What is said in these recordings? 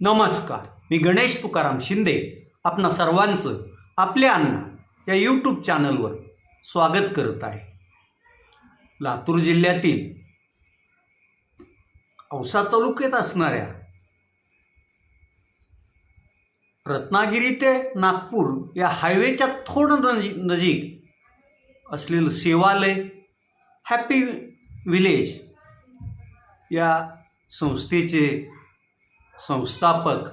नमस्कार. मी गणेश तुकाराम शिंदे आपणा सर्वांचं आपल्या अण्णा या यूट्यूब चॅनलवर स्वागत करत आहे. लातूर जिल्ह्यातील औसा तालुक्यात असणाऱ्या रत्नागिरी ते नागपूर या हायवेच्या थोडं नजी नजीक असलेलं सेवालय हॅपी विलेज या संस्थेचे संस्थापक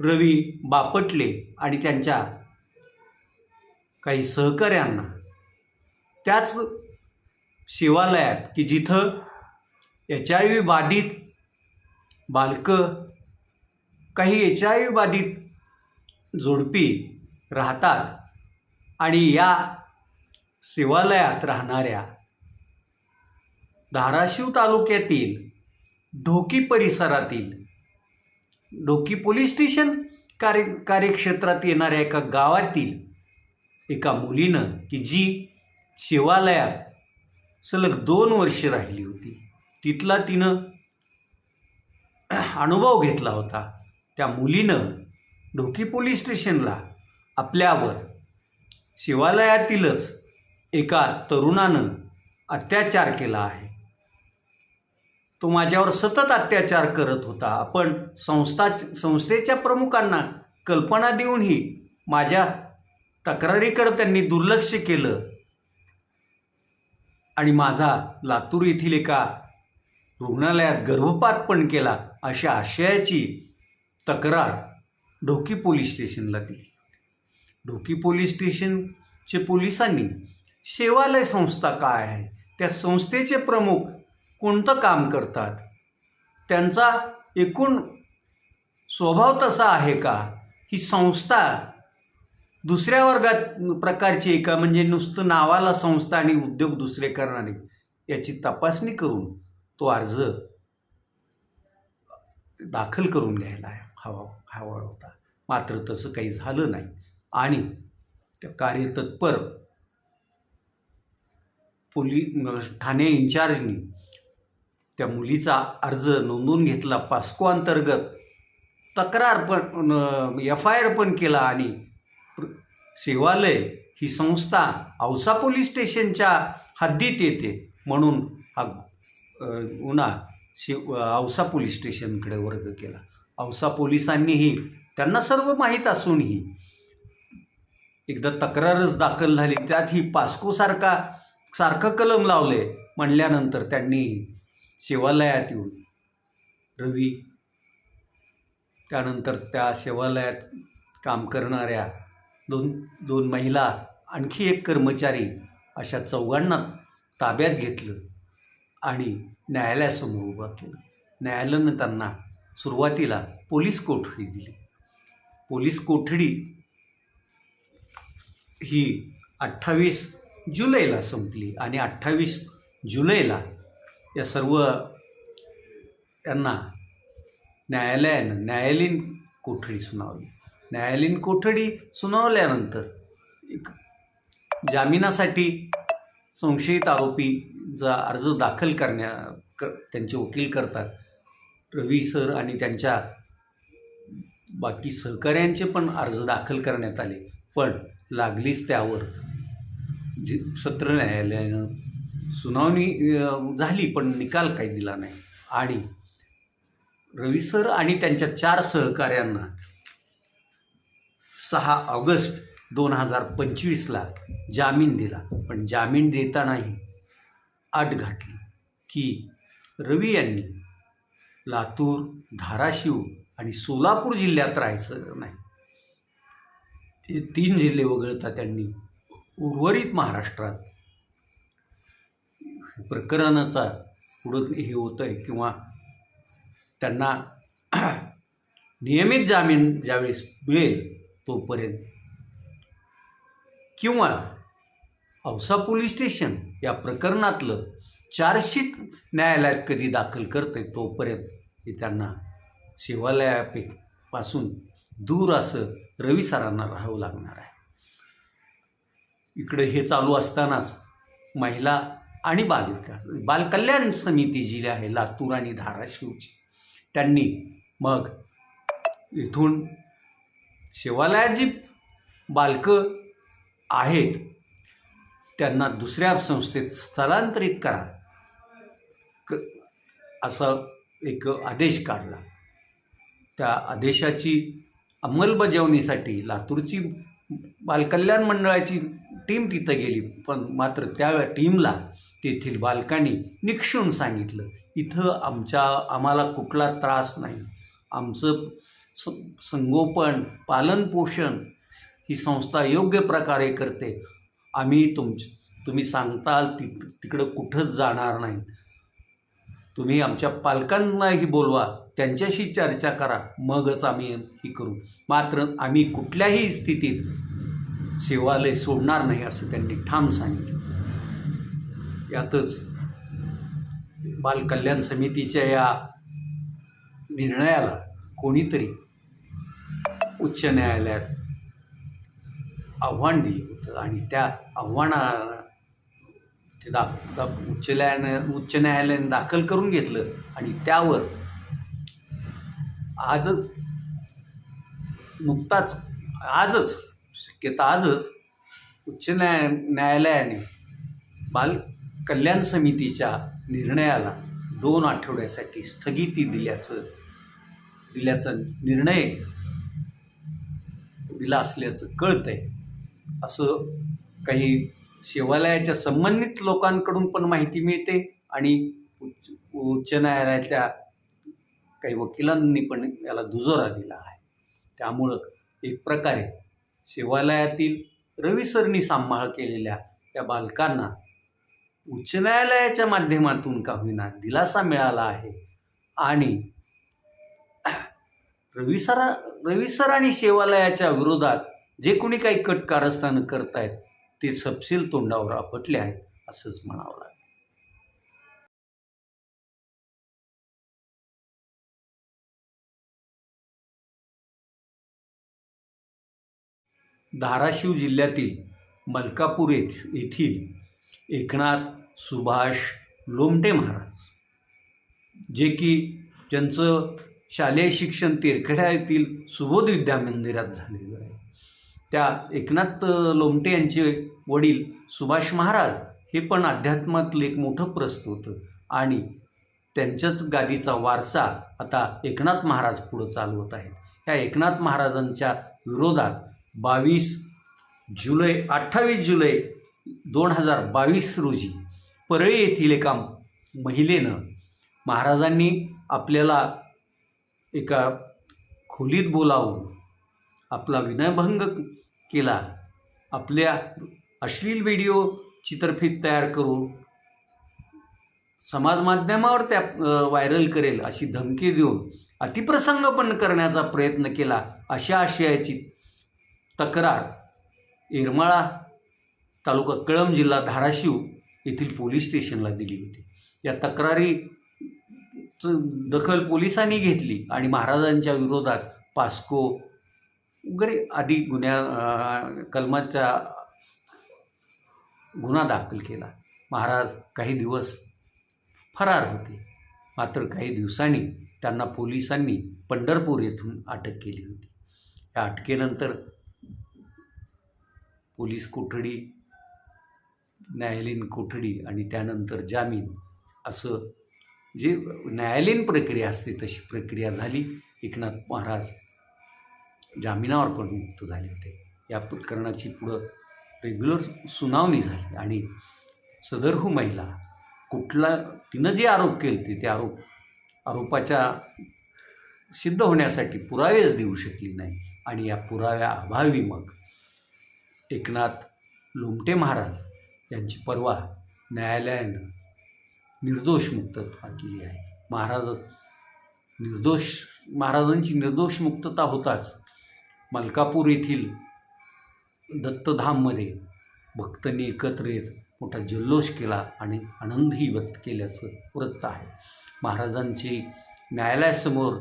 रवी बापटले आणि त्यांच्या काही सहकाऱ्यांना त्याच शिवालयात की जिथं एच आय व्ही बाधित बालकं काही एच आय व्ही बाधित जोडपी राहतात आणि या शिवालयात राहणाऱ्या धाराशिव तालुक्यातील ढोकी परिसरातील ढोकी पोलीस स्टेशन कार्य कार्यक्षेत्रात येणाऱ्या एका गावातील एका मुलीनं की जी शिवालयात सलग दोन वर्ष राहिली होती. तिथला तिनं अनुभव घेतला होता. त्या मुलीनं ढोकी पोलीस स्टेशनला आपल्यावर शिवालयातीलच एका तरुणानं अत्याचार केला आहे. तो माझ्यावर सतत अत्याचार करत होता. आपण संस्था संस्थेच्या प्रमुखांना कल्पना देऊनही माझ्या तक्रारीकडं त्यांनी दुर्लक्ष केलं. आणि माझा लातूर येथील एका रुग्णालयात गर्भपात पण केला अशा आशयाची तक्रार ढोकी पोलीस स्टेशनला दिली. ढोकी पोलीस स्टेशनचे पोलिसांनी सेवालय संस्था काय आहे? त्या संस्थेचे प्रमुख कोणतं काम करतात? त्यांचा एकूण स्वभाव तसा आहे का? ही संस्था दुसऱ्या वर्गात प्रकारची आहे का? म्हणजे नुसतं नावाला संस्था आणि उद्योग दुसरे करणारे याची तपासणी करून तो अर्ज दाखल करून घ्यायला हवा हवा होता. मात्र तसं काही झालं नाही. आणि त्या कार्यतत्पर पोली ठाणे इन्चार्जनी त्या मुलीचा अर्ज नोंदवून घेतला. पास्को अंतर्गत तक्रार पण एफ आय आर पण केला आणि सेवालय ही संस्था औसा पोलीस स्टेशनच्या हद्दीत येते म्हणून हा गुन्हा शिव औसा पोलीस स्टेशनकडे वर्ग केला. औसा पोलिसांनीही त्यांना सर्व माहीत असूनही एकदा तक्रारच दाखल झाली. त्यात ही पास्कोसारखा सारखं कलम लावले म्हणल्यानंतर त्यांनी सेवालयात येऊन. रवी त्यानंतर त्या सेवालयात काम करणाऱ्या दोन दोन महिला आणखी एक कर्मचारी अशा चौघांना ताब्यात घेतलं आणि न्यायालयासमोर उभा केलं. न्यायालयानं त्यांना सुरुवातीला पोलीस कोठडी दिली. पोलीस कोठडी ही अठ्ठावीस जुलैला संपली आणि अठ्ठावीस जुलैला या सर्व यांना न्यायालयानं न्यायालयीन कोठडी सुनावली. न्यायालयीन कोठडी सुनावल्यानंतर एक जामिनासाठी संशयित आरोपीचा अर्ज दाखल करण्या क त्यांचे वकील करतात. रवी सर आणि त्यांच्या बाकी सहकाऱ्यांचे पण अर्ज दाखल करण्यात आले. पण लागलीच त्यावर. जे सत्र न्यायालयानं सुनावणी झाली पण निकाल काही दिला नाही. आणि रवी सर आणि त्यांच्या चार सहकाऱ्यांना सहा ऑगस्ट दोन हजार पंचवीसला जामीन दिला. पण जामीन देतानाही अट घातली की रवी यांनी लातूर धाराशिव आणि सोलापूर जिल्ह्यात राहायचं नाही. हे तीन जिल्हे वगळता त्यांनी उर्वरित महाराष्ट्रात प्रकरणाचा पुढं हे होतं आहे किंवा त्यांना नियमित जामीन ज्यावेळेस मिळेल तोपर्यंत. किंवा औसा पोलीस स्टेशन या प्रकरणातलं चार्जशीट न्यायालयात कधी दाखल करते तोपर्यंत हे त्यांना शिवालयापासून दूर असं रवी सरांना राहावं लागणार आहे. इकडे हे चालू असतानाच महिला आणि बालविकास बालकल्याण समिती जी आहे लातूर आणि धाराशिवची त्यांनी मग इथून शिवालयात जी बालकं आहेत त्यांना दुसऱ्या संस्थेत स्थलांतरित करा. क असा एक आदेश काढला. त्या आदेशाची अंमलबजावणीसाठी लातूरची बालकल्याण मंडळाची टीम तिथं गेली पण मात्र त्या टीमला तेथील बालकांनी निक्षून सांगितलं इथं आमच्या आम्हाला कुठला त्रास नाही. आमचं स संगोपन पालनपोषण ही संस्था योग्य प्रकारे करते. आम्ही तुमच तुम्ही सांगताल ति तिकडं कुठंच जाणार नाही. तुम्ही आमच्या पालकांनाही बोलवा त्यांच्याशी चर्चा करा मगच आम्ही ही करू. मात्र आम्ही कुठल्याही स्थितीत सेवालय सोडणार नाही असं त्यांनी ठाम सांगितलं. यातच बालकल्याण समितीच्या या निर्णयाला कोणीतरी उच्च न्यायालयात आव्हान दिलं होतं आणि त्या आव्हानाला ते दा दा उच्च न्यायालयानं उच्च न्यायालयाने दाखल करून घेतलं आणि त्यावर आजच नुकताच आजच शक्यता आजच उच्च न्याय न्यायालयाने बाल कल्याण समितीच्या निर्णयाला दोन आठवड्यासाठी स्थगिती दिल्याचं दिल्याचा निर्णय दिला असल्याचं कळतं आहे असं काही शिवालयाच्या संबंधित लोकांकडून पण माहिती मिळते आणि उच्च उच्च न्यायालयाच्या काही वकिलांनी पण याला दुजोरा दिला आहे. त्यामुळं एक प्रकारे शिवालयातील रविसरनी सांभाळ केलेल्या त्या बालकांना उच्च न्यायालयाच्या माध्यमातून का होईना दिलासा मिळाला आहे. आणि रविसरा रविसर आणि सेवालयाच्या विरोधात जे कोणी काही कट कारस्थानं करतायत ते सपशील तोंडावर आपटले आहेत असंच म्हणावं लागेल. धाराशिव जिल्ह्यातील मलकापूर येथील एकनाथ सुभाष लोमटे महाराज जे की ज्यांचं शालेय शिक्षण तेरखेडा येथील सुबोध विद्या मंदिरात झालेलं आहे. त्या एकनाथ लोमटे यांचे वडील सुभाष महाराज हे पण अध्यात्मातलं एक मोठं प्रस्त होतं आणि त्यांच्याच गादीचा वारसा आता एकनाथ महाराज पुढं चालवत आहेत. ह्या एकनाथ महाराजांच्या विरोधात बावीस जुलै अठ्ठावीस जुलै दोन हजार बावीस रोजी परळी येथील एका महिलेनं महाराजांनी आपल्याला एका खोलीत बोलावून आपला विनयभंग केला. आपल्या अश्लील व्हिडिओ चित्रफित तयार करून समाज माध्यमावर त्या व्हायरल करेल अशी धमकी देऊन अतिप्रसंग पण करण्याचा प्रयत्न केला अशा आशयाची तक्रार येरमाळा तालुका कळंब जिल्हा धाराशिव येथील पोलीस स्टेशनला दिली होती. या तक्रारीचं दखल पोलिसांनी घेतली आणि महाराजांच्या विरोधात पास्को वगैरे आदी गुन्ह्या कलमाच्या कलमाचा गुन्हा दाखल केला. महाराज काही दिवस फरार होते. मात्र काही दिवसांनी त्यांना पोलिसांनी पंढरपूर येथून अटक केली होती. या अटकेनंतर पोलीस कोठडी न्यायालयीन कोठडी आणि त्यानंतर जामीन असं जे न्यायालयीन प्रक्रिया असते तशी प्रक्रिया झाली. एकनाथ महाराज जामिनावर पण मुक्त झाले होते. या प्रकरणाची पुढं रेग्युलर सुनावणी झाली आणि सदरहू हो महिला कुठला तिनं जे आरोप केले ते ते आरोप आरोपाच्या सिद्ध होण्यासाठी पुरावेच देऊ शकली नाही. आणि या पुराव्या अभावी मग एकनाथ लोमटे महाराज यांची परवा न्यायालयानं निर्दोष मुक्तता केली आहे. महाराज निर्दोष महाराजांची निर्दोष मुक्तता होताच मलकापूर येथील दत्तधाममध्ये भक्तांनी एकत्र येत मोठा जल्लोष केला आणि आनंदही व्यक्त केल्याचं वृत्त आहे. महाराजांची न्यायालयासमोर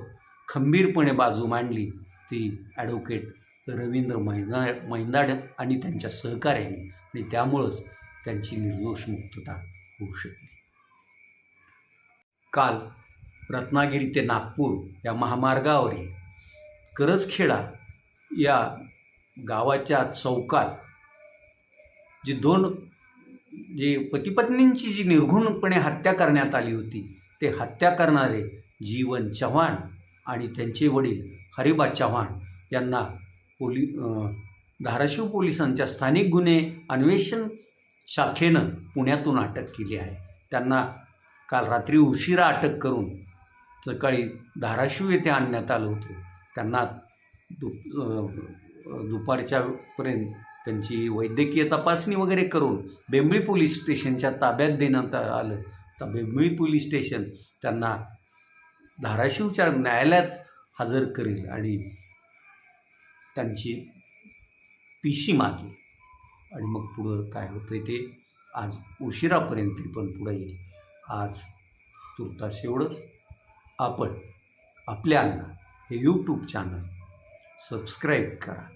खंबीरपणे बाजू मांडली. ती ॲडव्होकेट रवींद्र मैना मैंदाड आणि त्यांच्या सहकार्याने आणि त्यामुळंच त्यांची निर्दोष मुक्तता होऊ शकली. काल रत्नागिरी ते नागपूर या महामार्गावरील करजखेडा या गावाच्या चौकात जी दोन जे पतिपत्नींची जी निर्घुणपणे हत्या करण्यात आली होती ते हत्या करणारे जीवन चव्हाण आणि त्यांचे वडील हरिबा चव्हाण यांना पोली धाराशिव पोलिसांच्या स्थानिक गुन्हे अन्वेषण शाखेनं पुण्यातून अटक केली आहे. त्यांना काल रात्री उशिरा अटक करून सकाळी धाराशिव येथे आणण्यात आलं होतं. त्यांना दु दुपारच्यापर्यंत त्यांची वैद्यकीय तपासणी वगैरे करून बेंबळी पोलीस स्टेशनच्या ताब्यात देण्यात आलं. तर बेंबळी पोलीस स्टेशन त्यांना धाराशिवच्या न्यायालयात हजर करेल आणि त्यांची पी सी मागेल. आणि मग पुढं काय होतं ते आज उशिरापर्यंत पण पुढं येईल. आज तुर्तास एवढंच. आपण आपल्यांना हे यूट्यूब चॅनल सबस्क्राईब करा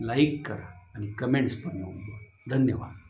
लाईक करा आणि कमेंट्स पण नोंदवा. धन्यवाद.